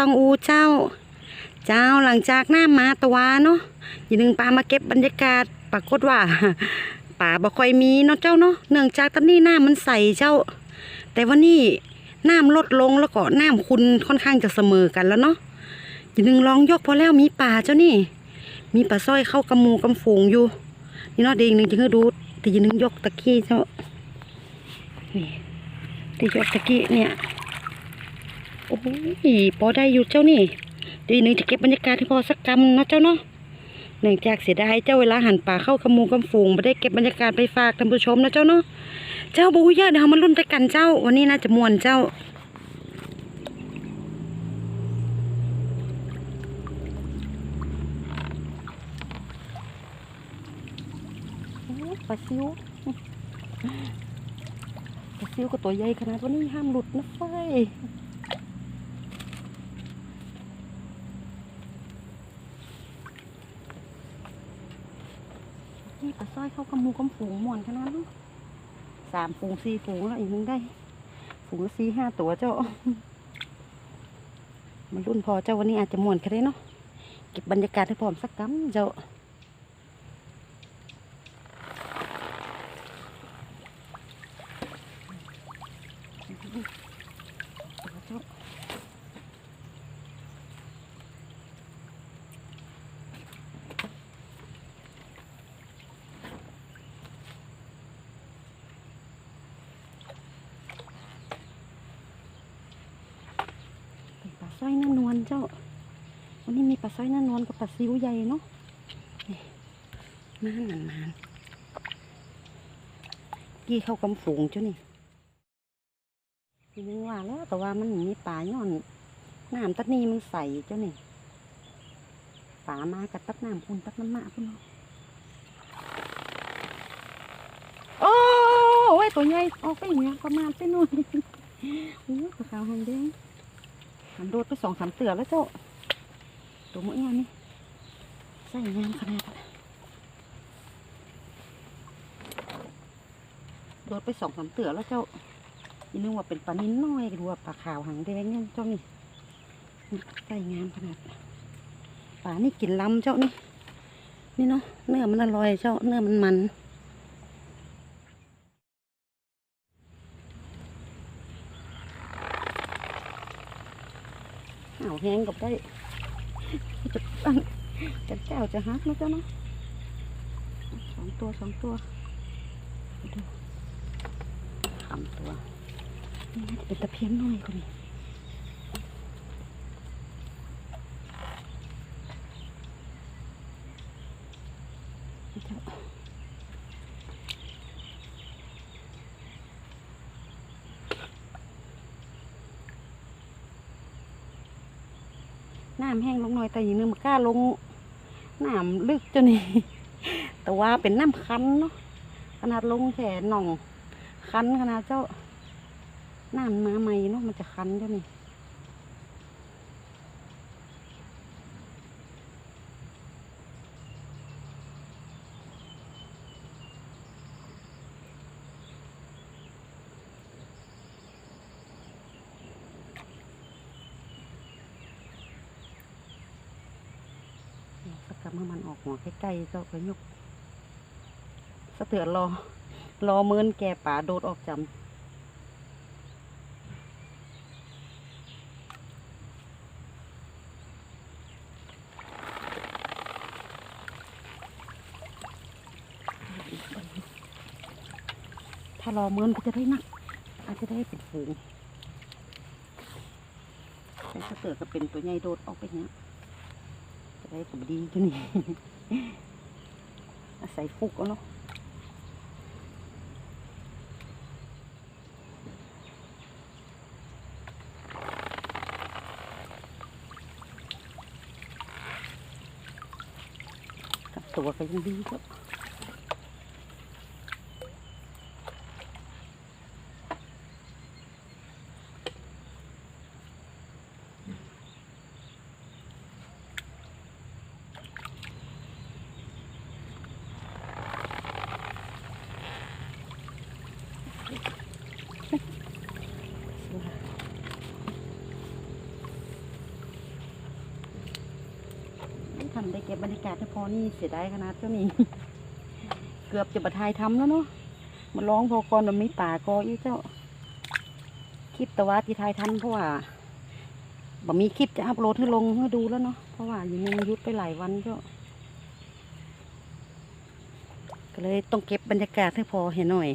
ตองอูเจ้า เจ้าหลังจากหน้ามาตะวาเนาะอย่านึงปลามาเก็บบรรยากาศปรากฏว่าป่าบ่ค่อยมีเนาะเจ้าเนาะเนื่องจากตอนนี้หน้ามันใสเจ้า แต่วันนี้น้ำลดลงแล้วก็น้ำคุณค่อนข้างจะเสมอกันแล้วเนาะอย่านึงลองยกพอแล้วมีป่าเจ้านี่ มีปลาสร้อยเข้ากำมูกำฝูงอยู่ นี่เนาะเด็กหนึ่งจึงให้ดูแต่อยันนึงยกตะกี้เจ้านี่ที่ยกตะกี้เนี่ย โอ้ยพอได้อยู่เจ้านี่ดีหนึ่งจะเก็บบรรยากาศให้พอสักกำนะเจ้าเนาะเนื่องจากเสียดายเจ้าเวลาหันป่าเข้ากำมูกำฝูงไม่ได้เก็บบรรยากาศไปฝากท่านผู้ชมนะเจ้าเนาะเจ้าบูเยอะเดี๋ยวเรามาลุ้นไปกันเจ้า วันนี้น่าจะมวนเจ้าปลาซิวปลาซิวก็ตัวใหญ่ขนาดว่านี่ห้ามหลุดนะไฟนี่ปลาสร้ อยเข้ากระมูกำฝูงม่วนขนาดนู้นสามฝูงสี่ฝูงแล้วอีกนึงได้ ฝูงสี่ห้าตัวเจ้า มันรุ่นพอเจ้าวันนี้อาจจะม่วนแค่ได้เนาะเก็บบรรยากาศให้พร้อมสักกำเจ้า สร้อยหน้านวลเจ้า วันนี้มีปลาสร้อยหน้านวลกับปลาซิวใหญ่เนาะนี่นานนานกี่เข้ากำฝูงเจ้านี่ยังว่าแล้วแต่ว่ามันมีปลาย้อนน้ำตัดนี้มันใสเจ้านี่ปลามากับตัดน้ำคุณตัดน้ำมาคุณเนาะโอ้โอ้ยตัวใหญ่ออกไปงเงี้ยประมาณไปนู่นโอ้ยปลาขาวหางแดงันโดดไปสองสามเตือแล้วเจ้าตัวมื้อนี้ใส่งามขนาดโดดไปสองสามเตือแล้วเจ้าอีนึกว่าเป็นปลานิ้นน้อยดูว่าปลาขาวหางแดงเนี่ยเจ้านี่ใส่งามขนาดปลานี่กินล้ำเจ้านี่นี่เนาะเนื้อมันอร่อยเจ้าเนื้อมันมัน หาว แห้งกับได้จะตั้งจะเจ้าจะฮักนะเจ้าเนาะสองตัวสองตัวดูสามตัวนี่น่าจะเป็นตะเพียนน้อยกว่านี้นี่เจ้าน้ำแห้งลงห น่อยแต่ยีนึงมันกล้าลงน้ำลึกจนนี่แต่ว่าเป็นน้ำคันเนาะขนาดลงแขนหน่องคันขนาดเจ้าน้ำมาใหม่เนาะมันจะคันเจ้านี่สักกำใหัวใกล้ๆเจ้าก็ยุกสะเตือนรอ รอเมินแก่ป่าโดดออกจำถ้ารอเมินก็จะได้นัก อาจจะได้เป็นฝูงแต่ถ้าเกิดก็เป็นตัวใหญ่โดดออกไปเนี้ย ได้ผลดีที่นี่อาศัยฟุกเอาเนาะกับตัวก็ยังดีก็ท อนี่เสียดายขนาดเจ้านี่เกือบจะบัทายทำแล้วเนาะมาร้องพอก่อมันมีป่ากออีเจ้า คลิปตะวัดที่ทายทันเพราะว่าบ่มีคลิปจะอัพโหลดให้ลงให้ดูแล้วเนาะเพราะว่าอยู่ในยุดไปหลายวันเจ้าก็เลยต้องเก็บบรรยากาศให้พอเห็นหน่อย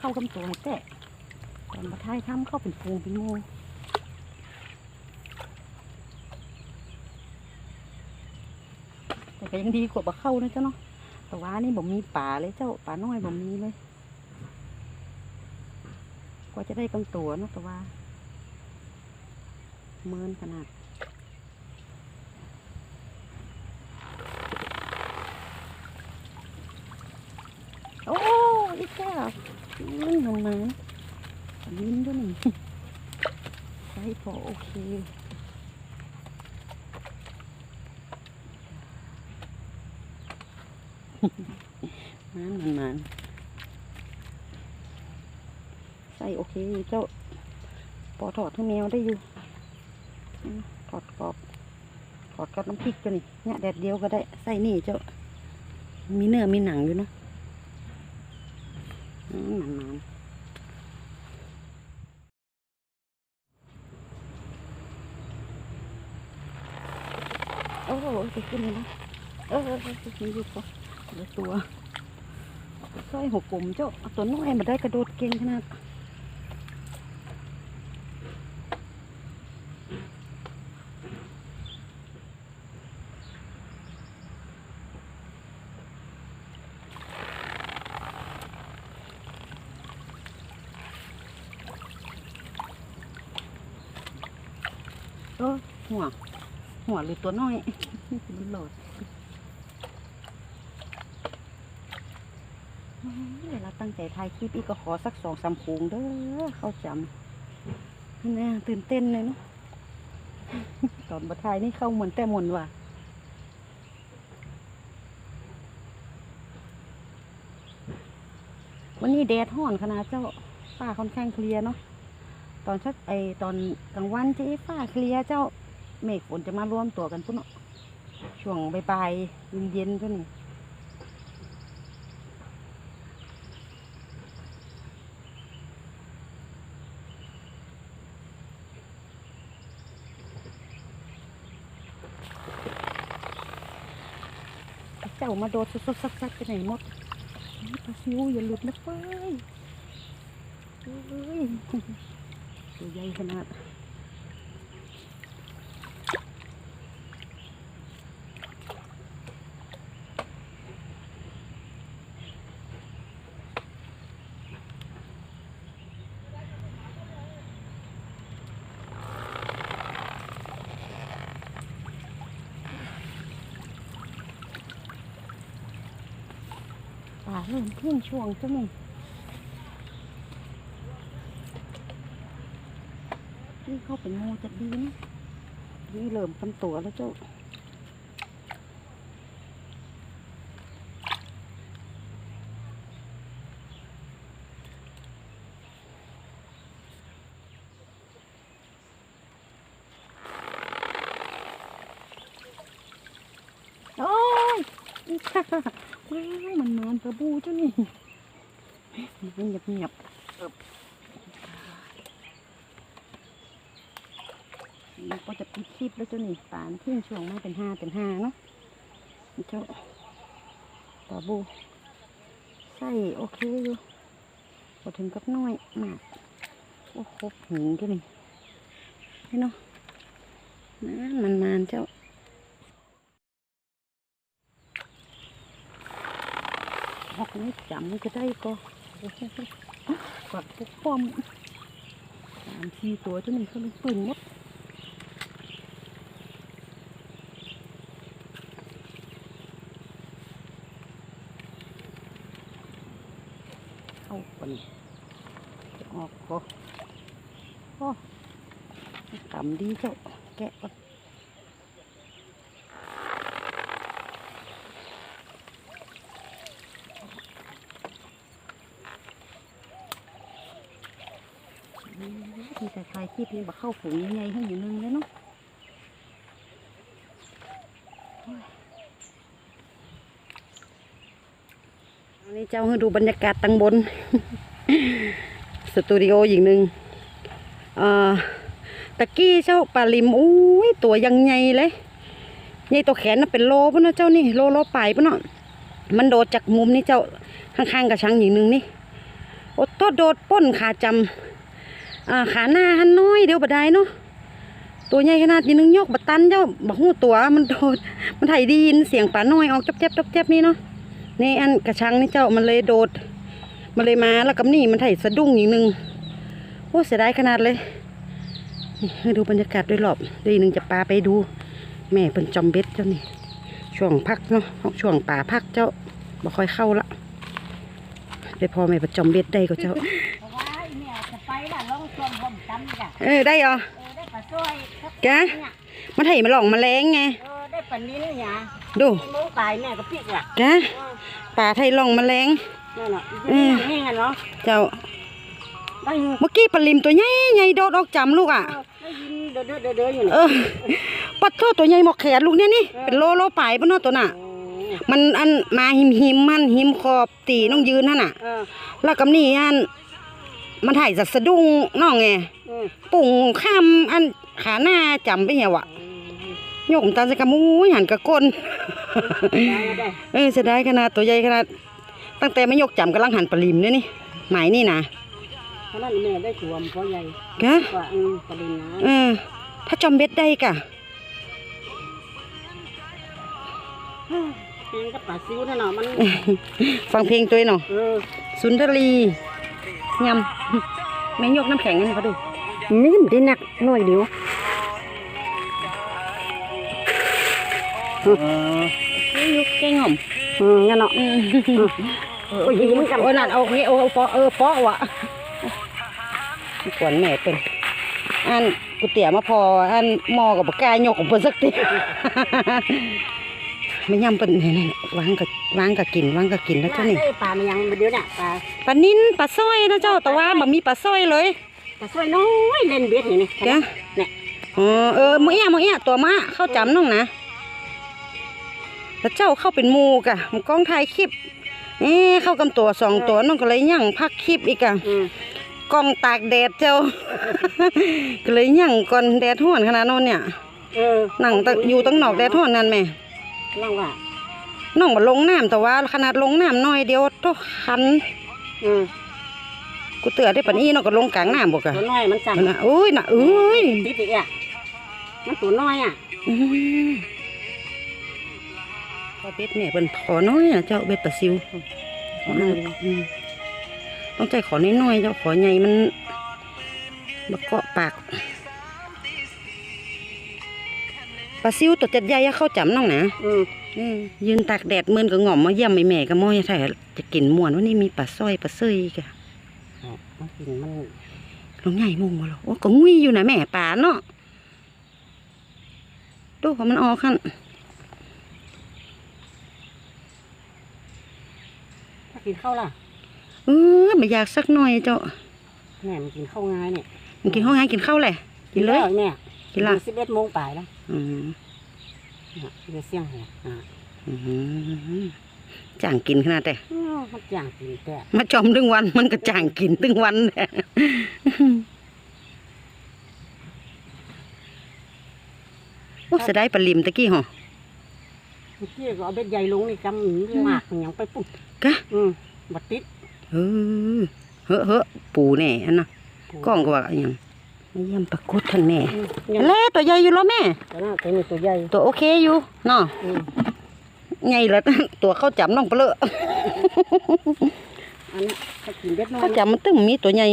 เข้ากำตัวให้แต่ตอนมาท้ายถ้ำเข้าเป็นฟูเป็นงูแต่ก็ยังดีกว่าบ่เข้านะเจ้าเนาะแต่ว่านี่บ่มีป่าเลยเจ้าป่าน้อยบ่มีเลยกว่าจะได้กำตัวเนาะแต่ว่าเมินขนาดโอ้อีกแล้ว อืมมันมาลิ้นด้วยนี่ใช้พอโอเคมันมันมันใส่โอเคเจ้าปอถอดให้แมวได้อยู่ถอดกรอบถอดกับน้ำพริกเจ้านี่เนี่ยแดดเดียวก็ได้ใส่นี่เจ้ามีเนื้อมีหนังอยู่เนาะ อืมมันมันโอ้โหไปขึ้นเลยนะเออไปขึ้นอยู่ก่อนตัวสร้อยหัวกลมเจ้าเอาตัวน้อยมาได้กระโดดเก่งขนาดเออหัว หัวห รือตัวน้อยมันโหลดอื้อเวลาตั้งใจถ่ายคลิปอีกก็ขอสักสองสามโค้งเด้อเข้าจำนี่นะตื่นเต้นเลยเนาะตอนบัทายนี่เข้าเหมือนแต่มนว่ะวันนี้แดดห้อนขนาดเจ้าฟ้าค่อนข้างเคลียร์เนาะตอนชักไอตอนกลางวันที่ฟ้าเคลียร์เจ้า เมฆฝนจะมารวมตัวกันพุ่นเนาะช่วงใบ่ายๆเย็นๆพุ่นนี่เจ้ามาโดดสดๆซักๆไปไหนหมดนี่ปลาซิวอย่าหลุดนะเฟ้ยเอ้ยตัวใหญ่ขนาด ป่า เริ่มเที่ยงช่วงจังเลยนี่เข้าเป็นงูจะดีนะนี่เริ่มเป็นตัวแล้วเจ้า โอ้ยอีกค่ะว้ายมันนอนกระบูเจ้านี่มันเงียบเงียบๆเอิบมันก็จะ ปิดคลิปแล้วเจ้านี่ปานทิ้งช่วงมาเป็นห้าเป็นห้าเนาะเจ้าปลาบูใส่โอเคอยู่พอถึงกับน้อยมากโอ้ครบหิงเจ้นี่ให้เนาะนั่นมันมานๆเจ้าหอกนี้จำก็ได้ก็กดปุ๊บป้อมสามสี่ตัวเจ้าหนี่เขาเลยปืนหมด โอ้ กำดีเจ้าแกะก่อนที่แต่คลายคิดนี่บักเข้าฝูงยังไงให้อยู่นึงแล้วเนาะนนี้เจ้าให้ดูบรรยากาศตังบน สตูดิโออีกหนึ่งอ่อ ตะกี้เจ้าปลาลิมอุ้ยตัวยังใหญ่เลยใหญ่ตัวแขนน่ะเป็นโลปะเนาะเจ้านี่โลโลปลายปะเนาะมันโดดจากมุมนี่เจ้าข้างๆกับช้างหญิงหนึ่งนี่โอ้ตัวโดดป้นขาจำอ่าขาหน้าหันน้อยเดี๋ยวบดได้เนาะตัวใหญ่ขนาดนี้นึงยกบัตันเจ้าบักหูตัวมันโดดมันไถไดียินเสียงปลาน้อยออกจับเจ็บจับเจ็บนี่เนาะนี่อันกระชังนี่เจ้ามันเลยโดด มันเลยมาแล้วกับนี่มันไถสะดุ้งอีกหนึ่งโอ้เสียดายขนาดเลย ให้ดูบรรยากาศด้วยรอบเดียวอีกหนึ่งจะปาไปดู แม่เป็นจอมเบ็ดเจ้านี่ช่วงพักเนาะช่วงป่าพักเจ้าบ่ค่อยเข้าละได้พอแม่ประจอมเบ็ดได้ก็เจ้าเพราะว่าไอ้แม่จะไปล่ะลองชวนผมจำจ้ะเออได้เหรอเออได้ปลาสร้อยครับแกเนี่ยมันไถมาหลองมาแรงไงเออได้ปลานิ้นเนี่ยดูมงตายแม่ก็พริกล่ะแกป่าไทยหลองมาแรงนั่นน่ะอืมนี่ไงเนาะเจ้าได้ยินเมื่อกี้ปลาลิมตัวใหญ่ใหญ่โดดออกจำลูกอะ ได้ยินเด้อเด้อเด้อเด้ออยู่นี่เออปัดโทษตัวใหญ่หมอกแขนลูกเนี่ยนี่เป็นโลโลปลายปะเนาะตัวน่ะโอ้มันอันมาหิมหิมมันหิมขอบตีน้องยืนนั่นน่ะ เออแล้วกับนี่อัน มันถ่ายสัตว์สะดุ้งน้องไงอืมปุ่งข้ามอันขาหน้าจำไปเหี่ยวอะโยกมตาสกะมูหันกะก้น ได้ได้เออเสียดายขนาดตัวใหญ่ขนาด ตั้งแต่ไม่ยกจำกำลังหันปลาลิมเนี่ยนี่หมายนี่นะ เพราะนั้นแม่ได้ถ่วมเพราะใหญ่แกกว่าอืมปลาดินนะเออ ถ้าจอมเบ็ดได้กะเองก็ปลาซิวนั่นเนาะมัน ฟังเพลงตัวเองหน่อยเออสุนทรียำแม่ยกน้ำแข็งให้เขาดูนี่มันได้หนักหน่อยเดียวยกแกงหอมอืมงั้นเนาะอืมโอ้ยยิงมันกับโอ้ยนั่นเอางี้โอ้ปอเออปอวะ กวนแม่เป็นอันกูเตี๋ยมาพออันหมอกับปากกายยกของเพิ่นสักทีไม่ยำเป็นนี่นี่วางกับวางกับกินวางกับกินแล้วเจ้านี่ได้ปลามันยังเดี๋ยวน่ะปลาปลานิ้นปลาสร้อยนะเจ้าแต่ว่ามันมีปลาสร้อยเลยปลาสร้อยน้อยเล่นเบ็ดนี่นี่แกเนี่ยอ๋อเออมือเอี้ยมือเอี้ยตัวมาเข้าจำน้องนะแล้วเจ้าเข้าเป็นหมูกะมันกล้องถ่ายคลิปเอ๊ะเข้ากำตัวสองตัวน้องก็เลยยั่งพักคลิปอีกอะอืม กล้องตากแดดเจ้า ก็เลยยั่งก่อนแดดห้อนขนาดนั้นเนี่ยเออนั่งตะอยู่ตั้งนอกแดดห้อนนั่นแหม่ล่างว่าน้องบ่ลงน้ำแต่ว่าขนาดลงน้ำน้อยเดียวโตคันอืมกูเตือได้ปานนี้น้องก็ลงกลางน้ำบ่กะตัวน้อยมันสั่นมันน่ะอุ้ยน่ะเอ้ยติดอีกอะมันตัวน้อยอะอื้อหือพอเบ็ดเนี่ยเป็นขอน้อยนะเจ้าเบ็ดปลาซิวขอน้อยอืม ต้องใจขอน้อยๆเจ้าขอใหญ่มันบกเกาะปากปลาซิวตัวจัดใหญ่อะเข้าจำน้องนะอืมอืมยืนตากแดดมืนก็หง่อมมาเยี่ยมแม่ๆก็ม้อยถ่ายจะกินม่วนว่านี่มีปลาสร้อยปลาเซยกะมันกินมันลงใหญ่มุงบ่หรอโอ้ก็งุยอยู่นะแม่ป่าเนาะดูว่ามันออกขั้นถ้ากินข้าวล่ะเออไม่อยากสักหน่อยเจ้าแม่มันกินข้าวง่ายเนี่ยมันกินข้าวไงกินข้าวแหละกินเลยแม่กินละสิบเอ็ดโมงป่ายแล้วอืมเนี่ยเดี๋ยวเสี่ยงหัวอ่าอืมจ่างกินขนาดแต่อ้าวมันอย่างกินแต่มาจอมตึงวันมันก็จ่างกินตึงวันแหละโอ้เสียดายปลาลิมตะกี้หรอเมื่อกี้ก็เอาเบ็ดใหญ่ลงนี่จำหมากมันยังไปปุ๊บกะอืมบัดติด เออเฮ้อเฮ้อปูแน่อันน่ะกล้องก็ว่าอหยังไม่เยี่ยมปรากฏท่านแน่อืมเนี่ยแล้วตัวใหญ่อยู่แล้วแม่แต่น่าตัวนี้ตัวใหญ่ตัวโอเคอยู่เนาะอืมใหญ่แล้วตัวเข้าจับน้องเปลืออันนี้ถ้ากินเบ็ดน้อยเข้าจับมันตึ้งมีตัวใหญ่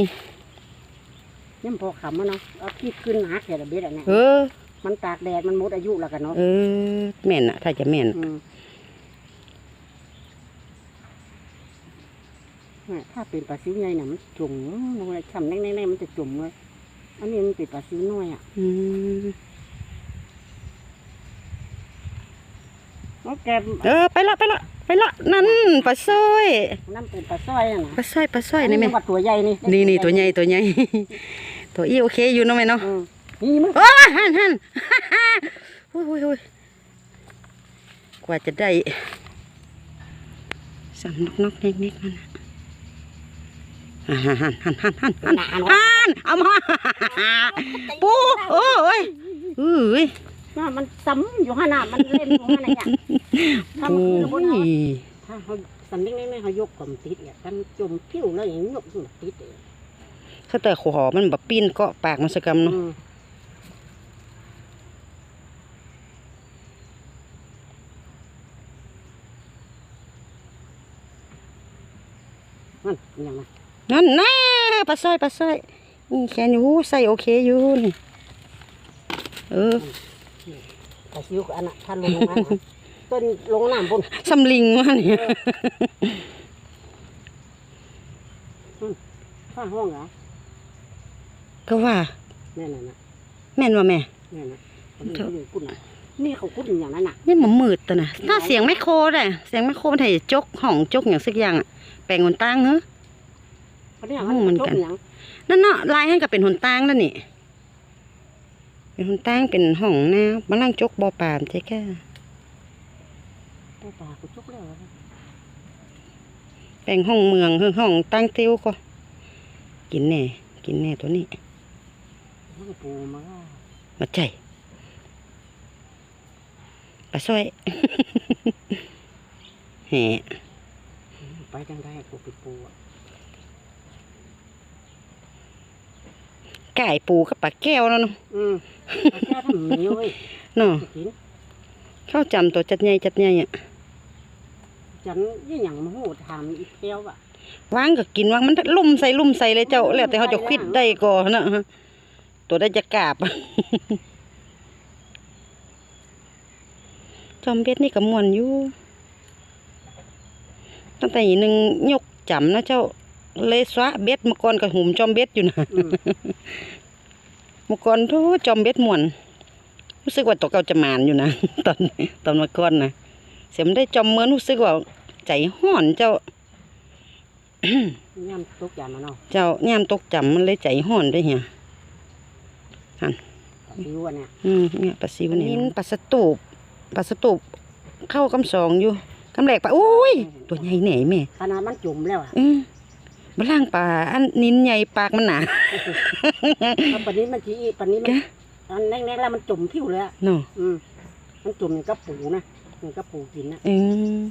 ยังพอขำมันเนาะเอาขี้ขึ้นหนักแค่ละเบ็ดอันเนี้ยเออ มันตากแดดมันหมดอายุแล้วกันเนาะเออแม่นอะถ้าจะแม่นอืมเนี่ย ถ้าเป็นปลาซิวใหญ่น่ะมันจุ่มลงเลยช่ำแน่ๆๆมันจะจุ่มเลยอันนี้มันเป็นปลาซิวน้อยอะอืมแล้วแกเออไปละไปละไปละนั่นปลาสร้อยน้ำเป็นปลาสร้อยอะนะปลาสร้อยปลาสร้อยนี่แม่ว่าตัวใหญ่นี่นี่นี่ตัวใหญ่ตัวใหญ่ตัวอีโอเคอยู่เนาะแม่เนาะอืมนี่มึงโอ้ยหันหันหุยหุยหุยกว่าจะได้สำนกนกเน็กเน็กมันน่ะหัน หันหันหันหันหันหันหันเอามาปูโอ้ยเอ้ยน่ะมันซ้ำอยู่ข้างหน้ามันเล่นอยู่ข้างในอะถ้าโอ้มันขึ้นบนถ้าเขาสำนึกนี่ไม่เขายกกลมติดเนี่ยกันจมผิวแล้วอย่างนี้ยกขึ้นมติดเลยถ้าแต่ขอมันแบบปีนเกาะปากมันสกรรมเนาะมนั่นย่างนั้น นั่นน่าปลาสร้อยปลาสร้อยนี่แค่นี้โอ้ใส่โอเคอยู่นี่เออปลาซิวกับอันน่ะท่านลงมานะต้นลงน้ำบนสำลิงวะเนี่ยข้างห้องเหรอก็ว่าแม่น่ะนะแม่นว่าแม่แม่น่ะเขาอยู่กุดน่ะนี่เขากุดอย่างนั้นน่ะนี่มันมืดแต่นะถ้าเสียงไม่โคได้เสียงไม่โคมันไถ่จกห้องจกอย่างสักอย่างอะแปลงหนตั้งเหรอ เขาเนี่ยห้องเหมือนกันจบอย่างนั่นเนาะลายให้กับเป็นหนตั้งแล้วนี่ เป็นหนตั้งเป็นห้องนะมาล่างจกบ่อปามใช่แค่โอ้ป่ากูจกแล้วนะแปลงห้องเมืองคือห้องตั้งเตียวก็กินแน่ กินแน่ตัวนี้มันก็ปูมาก็มาใจปลาสร้อยแหไปจังได้กูไปปูอะ ไก่ปูกับปลาแก้วแล้วเนาะอืมไปแค่ทำนี้เว้ยเนาะจะกินเข้าจำตัวจัดใหญ่จัดใหญ่อะฉันยี่หยังมาหูทำอีกเที่ยวอะวางก็กินวางมันลุ่มใส่ลุ่มใส่เลยเจ้าแล้วแต่เขาจะควิดได้ก่อนนะตัวได้จะกราบจอมเบ็ดนี่ก็มวนอยู่ตั้งแต่อีหนึ่งยกจำนะเจ้า เลยสวะเบ็ดเมื่อก่อนก็หุ่มจอมเบ็ดอยู่นะอืมเมื่อก่อนทุจอมเบ็ดมวนรู้สึกว่าตัวเก่าจะมานอยู่นะตอนตอนเมื่อก่อนนะเสียมันได้จอมเหมือนรู้สึกว่าใจห้อนเจ้าย่ำตกยานมาเนาะเจ้าย่ามตกจำมันเลยใจห้อนด้วยเหียปลาซิวอะเนี่ยอืมเนี่ยปลาซิวนี่ปลาสตูปปลาสตูปเข้ากำสองอยู่กำแหลกปลาอุ้ยตัวใหญ่แหน่แม่ขนาดมันจุ่มแล้วอะอื มบล่างปลาอันนิ้นใหญ่ปากมันหนาแล้วปานนี้มันทีปานนี้มันแกอันแน่ๆแล้วมันจุ่มผิวเลยอะเนาะอืมมันจุ่มอย่างกับปูนะอย่างกับปูกินนะอืม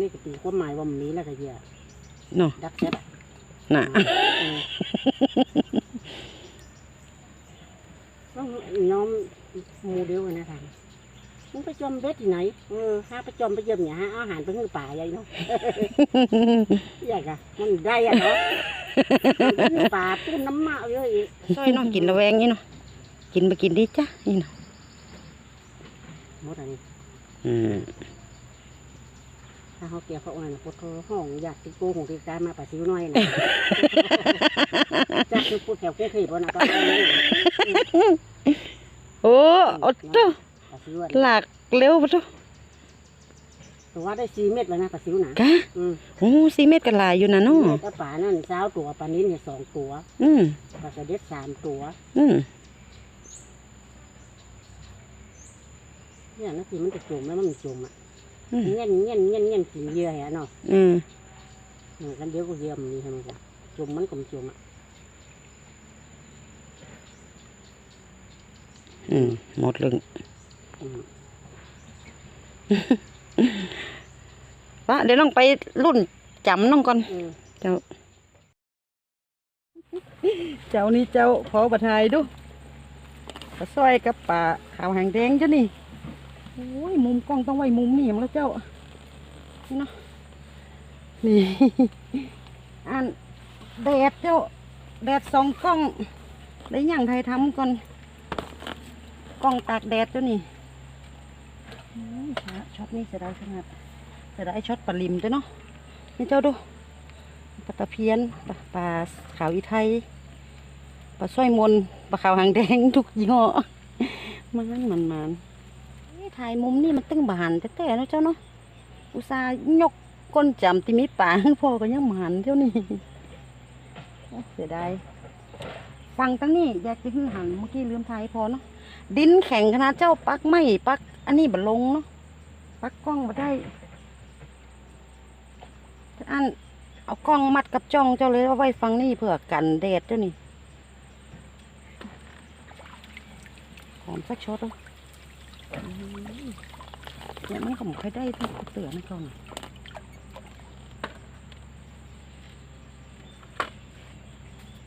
นี่ก็ตีความหมายว่ามันมีแล้วก็เหี้ยเนาะดักแซ่บอะน่ะอืมต้องน้องโมเดลกันนะท่าน มึงไปจอมเบ็ดที่ไหนเออหาไปจอมไปเยี่ยมเนี่ยหาอาหารไปให้ป่าใหญ่เนาะใหญ่กะมันได้อะเนาะมันป่าตุ้นน้ำมะเยอะอีกซอยเนาะกินระแวงนี่เนาะกินไปกินดีจ้ะนี่เนาะหมดอันนี้อืมถ้าเขาเกี่ยวเขาอ่านปวดคอห้องอยากติโกของติการมาป่าซิวน้อยนะจ้าคือพูดแถวกู้ขีดวะนะก็เอาเลยโอ้โอ้ตัว ป่าซิวอะหลากเร็วปะตัวตัวได้สี่เม็ดแล้วนะป่าซิวนะกะอืมโอ้สี่เม็ดกันหลายอยู่นะเนาะถ้าป่านั่นเช้าตัวป่านี้เนี่ยสองตัวอืมป่าสะเด็ดสามตัว อืมเนี่ยนั่นคือมันจะจุ่มแล้วมันไม่จุ่มอะอืมเงี้ยนเงี้ยนเงี้ยนเงี้ยนกินเยื่ออะเนาะอืมเออกันเดี๋ยวก็เยื่อมันมีทำไมจ๊ะจุ่มมันก็ไม่จุ่มอะอืมหมดเรื่องอืม ปะเดี๋ยวลองไปรุ่นจำน้องก่อนอืมเจ้า เจ้านี่เจ้าพอบัทายดูปลาสร้อยกับปลาขาวหางแดงเจ้านี่โอ้ยมุมกล้องต้องไว้มุมนี่มั้งแล้วเจ้านี่เนาะนี่อันแดดเจ้าแดดสองกล้อง ได้ย่างไทยทำก่อนกล้องตากแดดเจ้านี่อืม ช็อตนี้เสียดายขนาดเสียดายช็อตปลาลิมเจ้าเนาะนี่เจ้าดูปลาตะเพียนปลาขาวอีไทยปลาสร้อยมนปลาขาวหางแดงทุกยี่ห้อมันมันมันนี่ถ่ายมุมนี่มันตึ้งบานแต่ๆเนาะเจ้าเนาะอุตส่าห์ยกก้นจำที่มีป่าพ่อก็ยังบานเท่านี้เสียดายฟังตั้งนี้อยากจะขึ้นหันเมื่อกี้ลืมถ่ายพอเนาะ ดินแข็งขนาดเจ้าปักไม่ปัก อันนี้บัลงเนาะปักกล้องมาได้อันเอากล้องมัดกับจ้องเจ้าเลยเอาไว้ฟังนี่เผื่อกันแดดเจ้านี่หอมสักช็อตเลยเนี่ยมันก็ไม่ค่อยได้ที่เตือนนะก่อน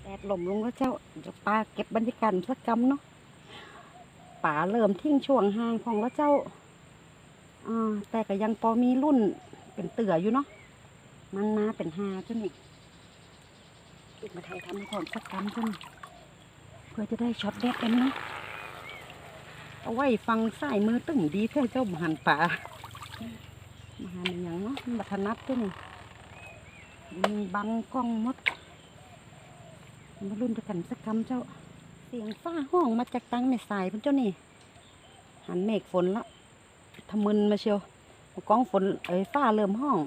แดดหล่มลงแล้วเจ้าเดี๋ยวปลาเก็บบรรยากาศสักกำเนาะ ป่าเริ่มทิ้งช่วงห่างของแล้วเจ้าอ่าแต่ก็ยังพอมีรุ่นเป็นเตืออยู่เนาะมันมาเป็นหาเจ้านี่เก็บมาไทยทำให้พร้อมสักกำเจ้านี่เพื่อจะได้ช็อตเด็ดกันเนาะเอาไว้ฟังสายมือตึงดีเท่าเจ้าหหันป่ามาหันอย่างเนาะมันบัถนัดด้วยนี่มันบังกล้องมดมารุ่นจะกันสักคำเจ้า สียงฟ้าห้องมาจากตังในสายพิ่นเจ้านี่ หันเมฆฝนละทะมึนมาเชียวกล้องฝนเอ้ยฟ้าเริ่มห้อง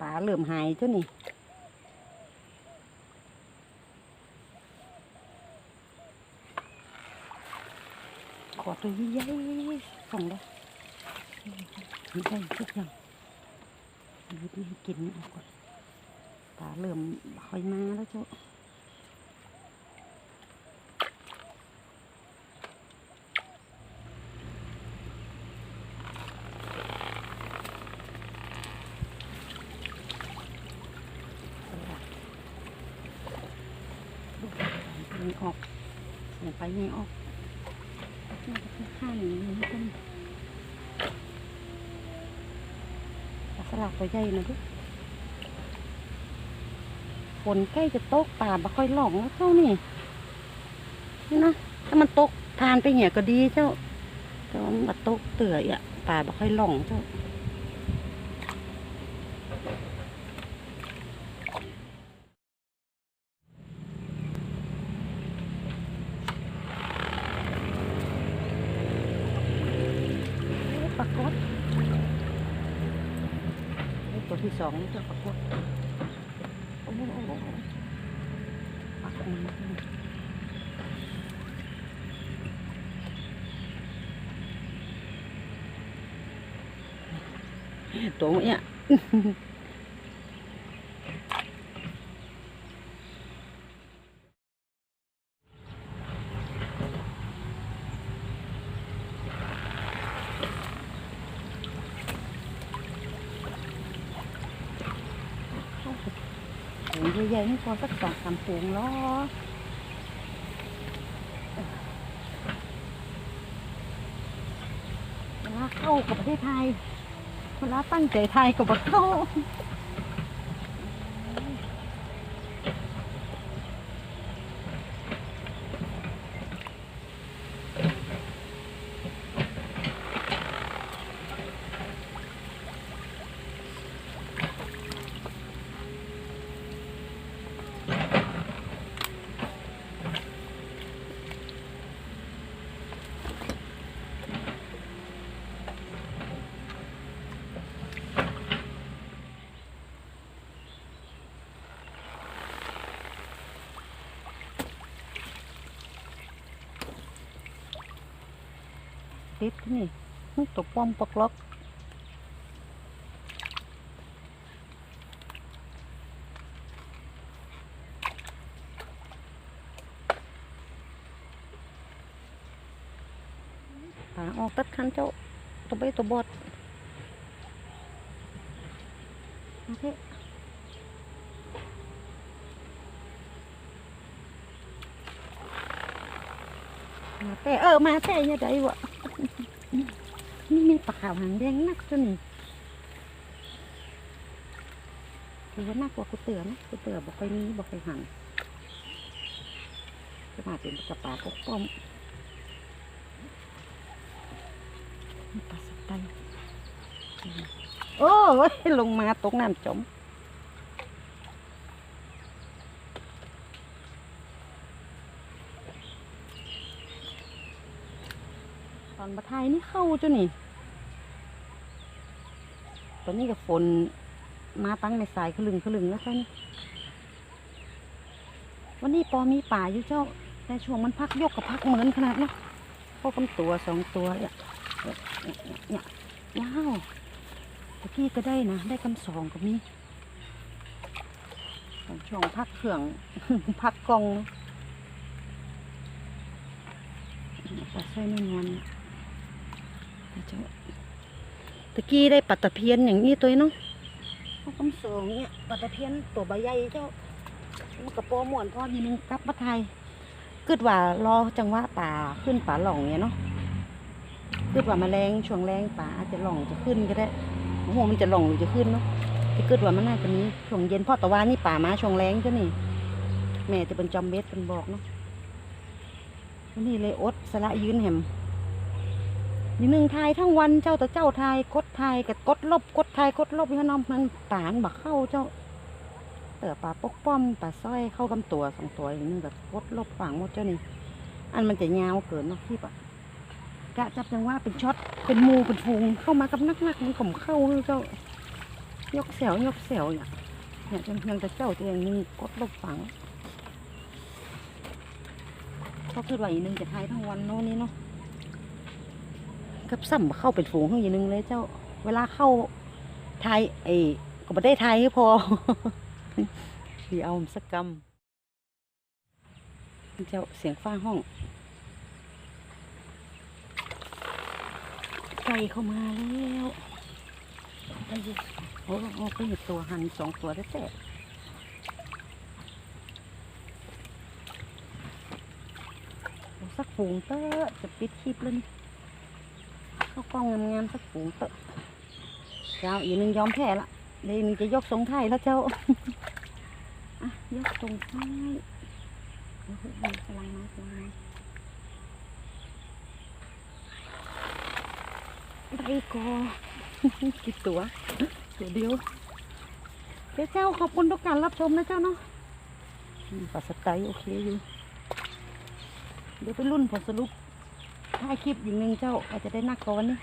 ป่าเริ่มหายเจ้านี่ขอตัวใหญ่ๆส่งเลยไม่ได้ทุกอย่างยึดนี่กินเอาก่อนตาเริ่มค่อยมาแล้วเจ้านี่ออกเสียงไปนี่ออก น่าจะเป็นข้างนี้นะต้นปลาสลัด ตัวใหญ่นะทุกฝนใกล้จะตกป่าบ่ค่อยหลงแล้วเจ้านี่นี่นะถ้ามันตกทานไปเหี่ยก็ดีเจ้าแต่ว่ามันตกเตื่อยอะป่าบ่ค่อยหลงเจ้า ที่สองนี่เจ้าปรากฏโอ้โหปรากฏตัวเนี้ย ถุงใหญ่ๆนี่ พอสักสองสามถุงล้อเวลาเข้ากับประเทศไทยเวลาตั้งใจไทยกับประเข้าติดที่นี่มั นี่ตกป้อมปกล็อกปาออกตัดคันเจ้าตัวใบตัวบอดโอเคมาแต่เออมาแต่ยังไงวะ ปลาขาวหางแดงนักตัวนี้ถือว่าน่ากลัวกูเตือไหมกูเตือบอกไปนี้บอกไปหันจะมาเป็นกระปากกป้อมปลาสไตโอ้ยลงมาตกน้ำจมตอนปบะไทยนี่เข้าจ้ะนี่ อนนี้กับฝนมาตั้งในสายขลึงขลึงแล้วจ้ะนี่วันนี้ปอมีป่าอยู่เจ้าแต่ช่วงมันพักยกกับพักเหมือนขนาดเนาะพวกกำตัวสองตัวเนี่ยเนี่ยเนี่ยเนี่ยว้าวตะกี้ก็ได้นะ ได้กำสองก็มีช่วงพักเครื่องพักกองปลาสร้อยนวลๆเนี่ยเจ้า ตะกี้ได้ปัตตะเพียนอย่างนี้ตัวเนาะพวกำสองเนี่ยปัตตะเพียนตัวใบใหญ่เจ้ามันกระโปรงม่วนพอดีนึงกลับมาไทยกึดว่ารอจังหวะป่าขึ้นป่าหล่องเนี่ยเนาะกึดว่าแมลงช่วงแรงป่าอาจจะหล่องจะขึ้นก็ได้โอ้โหมันจะหล่องหรือจะขึ้นเนาะแต่กึดว่ามันน่าจะมีช่วงเย็นพราะแต่ว่านี่ป่ามาช่วงแรงก็นี่ แม่จะเป็นจอมเบ็ดเป็นบอกเนาะนนี้เลยอดสละยืนแหม นี่หนึ่งทายทั้งวันเจ้าแต่เจ้าทายกดทายกับกดลบกดทายกดลบอยู่เนาะมันป่านบักเข้าเจ้าเต๋อปลาปกป้อมปลาสร้อยเข้ากำตัวสองตัวอย่างนึงแบบกดลบฝังหมดเจ้านี่อันมันจะยาวเกินเนาะที่ปะกะจับจังว่าเป็นช็อตเป็นมูเป็นฟูงเข้ามากับนักนักมันข่มเข้าเลยเจ้ายกเสียวยกเสียวเนี่ยเนี่ยจังยังแต่เจ้าตัวเองนึงกดลบฝังเขาคิดว่าอีกนึงจะทายทั้งวันโน่นนี่เนาะ กับซ้ำเข้าเป็นฝูงเขาอีกนึงเลยเจ้า เวลาเข้าไทยไอ้ก็ไม่ได้ทยให้พอเดี๋ยวเอาสักกำเจ้าเสียงฟ้าห้องไก่เข้ามาแล้วได้ยิโอ้โอ้ไปหยิบตัวหันสองตัวได้แต่เอาสักฝูงเตอจะปิดคลิปแล้วนี่ เข้ากล้องงามๆสักฝูงเตอะเจ้าอีนึงยอมแพ้ละเดี๋ยวอีกหนึงจะยกทรงไทยแล้วเจ้าอะยกตรงซ้ายกำลังมากำลังมาได้ก็กี่ตัวตัวเดียวเดี๋ยวเจ้าขอบคุณทุกการรับชมนะเจ้าเนาะอืมปัสสไตล์โอเคอยู่ เดี๋ยวไปรุ่นผลสรุป ถ่ายคลิปยิงหนึ่งเจ้าอาจจะได้นักกว่าวันนี้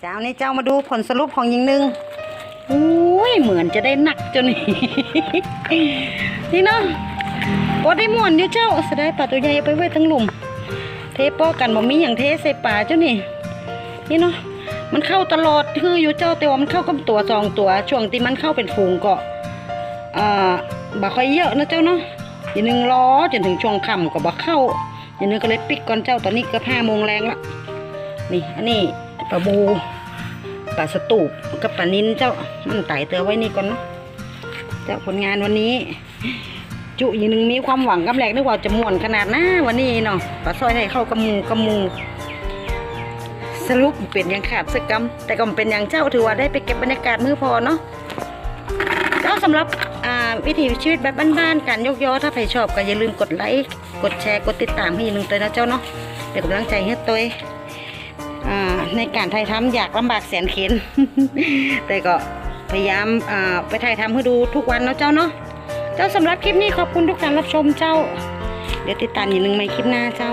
เจ้านี่เจ้ามาดูผลสรุปของยิงหนึ่งอุ้ยเหมือนจะได้หนักจนนี่นี่เนาะโอ้ได้ม่วนอยู่เจ้าเสยดายปลาตัวใหญ่เอาไปไว้ทั้งหลุม เทปอกันบ่มีอย่างเทใส่ป่าเจ้านี่นี่เนาะมันเข้าตลอดคืออยู่เจ้าแต่ว่ามันเข้ากับตัวสองตัวช่วงที่มันเข้าเป็นฝูงก็อ่าบ่ค่อยเยอะนะเจ้าเนาะอย่างหนึ่งล้อจนถึงช่วงค่ำก็บ่เข้าอ ย่างหนึงก็เลยปิดก่อนเจ้าตอนนี้ก็ห้าโมงแรงละนี่อันนี้ปลาบูปลาสตูปกับปลานินเจ้ามันไต่เตอไว้นี่ก่อนเนาะเจ้าผลงานวันนี้ จุอย่หนึ่งมีความหวังกับแหลกนึกว่าจะม่วนขนาดนะวันนี้เนาะปลาสร้อยให้เข้ากระมูกระมูสรุปเป็นอย่างขาดสักกรรมแต่ก็เป็นอย่างเจ้าถือว่าได้ไปเก็บบรรยากาศมือพอเนาะเจ้าสำหรับ วิถีชีวิตแบบบ้านๆการยกยอถ้าใครชอบก็อย่าลืมกดไลค์กดแชร์กดติดตามให้หนึ่งตัวนะเจ้าเนาะเป็นกำลังใจให้ตัวในการถ่ายทำอยากลำบากแสนเข็นแต่ก็พยายามไปถ่ายทำให้ดูทุกวันเนาะเจ้าเนาะเจ้าสำหรับคลิปนี้ขอบคุณทุกการรับชมเจ้า เดี๋ยวติดตามอย่างหนึ่งในคลิปหน้าเจ้า